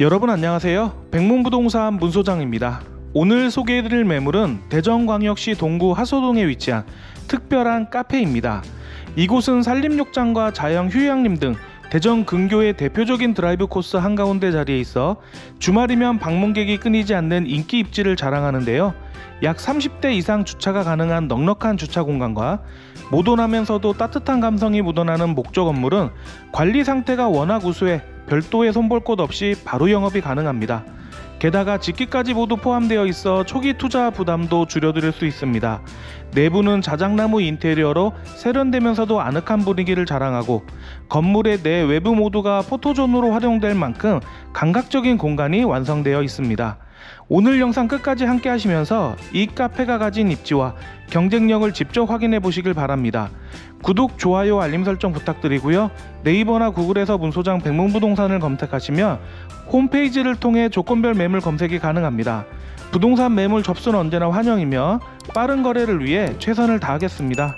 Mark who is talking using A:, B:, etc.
A: 여러분 안녕하세요. 백문부동산 문소장입니다. 오늘 소개해드릴 매물은 대전광역시 동구 하소동에 위치한 특별한 카페입니다. 이곳은 산림욕장과 자연 휴양림 등 대전 근교의 대표적인 드라이브 코스 한가운데 자리에 있어 주말이면 방문객이 끊이지 않는 인기 입지를 자랑하는데요. 약 30대 이상 주차가 가능한 넉넉한 주차 공간과 모던하면서도 따뜻한 감성이 묻어나는 목조 건물은 관리 상태가 워낙 우수해 별도의 손볼 곳 없이 바로 영업이 가능합니다. 게다가 집기까지 모두 포함되어 있어 초기 투자 부담도 줄여드릴 수 있습니다. 내부는 자작나무 인테리어로 세련되면서도 아늑한 분위기를 자랑하고 건물의 내 외부 모두가 포토존으로 활용될 만큼 감각적인 공간이 완성되어 있습니다. 오늘 영상 끝까지 함께 하시면서 이 카페가 가진 입지와 경쟁력을 직접 확인해 보시길 바랍니다. 구독, 좋아요, 알림 설정 부탁드리고요. 네이버나 구글에서 문소장 백문부동산을 검색하시면 홈페이지를 통해 조건별 매물 검색이 가능합니다. 부동산 매물 접수는 언제나 환영이며 빠른 거래를 위해 최선을 다하겠습니다.